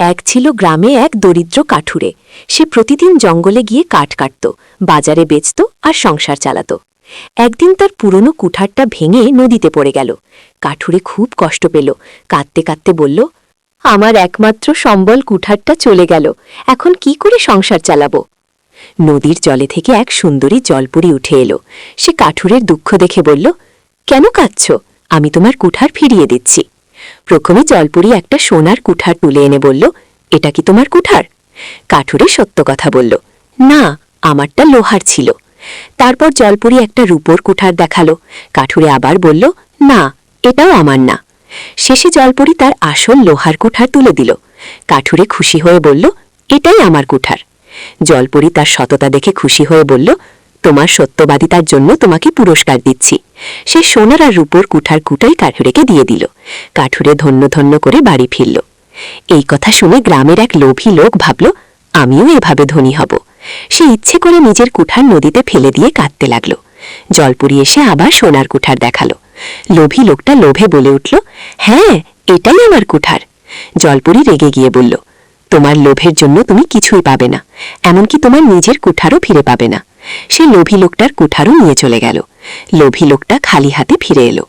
এক ছিল গ্রামে এক দরিদ্র কাঠুরে। সে প্রতিদিন জঙ্গলে গিয়ে কাঠ কাটত, বাজারে বেচত আর সংসার চালাত। একদিন তার পুরনো কুঠারটা ভেঙে নদীতে পড়ে গেল। কাঠুরে খুব কষ্ট পেল। কাঁদতে কাঁদতে বলল, আমার একমাত্র সম্বল কুঠারটা চলে গেল। এখন কি করে সংসার চালাবো? নদীর জলে থেকে এক সুন্দরী জলপুরি উঠে এলো। সে কাঠুরের দুঃখ দেখে বলল, কেন কাঁদছ? আমি তোমার কুঠার ফিরিয়ে দিচ্ছি। প্রথমে জলপুরি একটা সোনার কুঠার তুলে এনে বলল, এটা কি তোমার কুঠার? কাঠুরে সত্য কথা বলল, না, আমারটা লোহার ছিল। তারপর জলপুরি একটা রূপোর কুঠার দেখাল। কাঠুরে আবার বলল, না, এটাও আমার না। শেষে জলপুরি তার আসল লোহার কুঠার তুলে দিল। কাঠুরে খুশি হয়ে বলল, এটাই আমার কুঠার। জলপরি তার সততা দেখে খুশি হয়ে বলল তোমার সত্যবাদিতার জন্য তোমাকে পুরস্কার দিচ্ছি। সে সোনার আর রূপোর কুঠার কুটাই কাঠুরেকে দিয়ে দিল। কাঠুরে ধন্য ধন্য করে বাড়ি ফিরল। এই কথা শুনে গ্রামের এক লোভী লোক ভাবল, আমিও এভাবে ধনী হব। সে ইচ্ছে করে নিজের কুঠার নদীতে ফেলে দিয়ে কাঁদতে লাগল। জলপুরি এসে আবার সোনার কুঠার দেখাল। লোভী লোকটা লোভে বলে উঠল হ্যাঁ এটাই আমার কুঠার। জলপুরি রেগে গিয়ে বলল, তোমার লোভের জন্য তুমি কিছুই পাবে না, এমনকি তোমার নিজের কুঠারও ফিরে পাবে না। সে লোভী লোকটার কুঠারও নিয়ে চলে গেল। লোভী লোকটা খালি হাতে ফিরে এলো।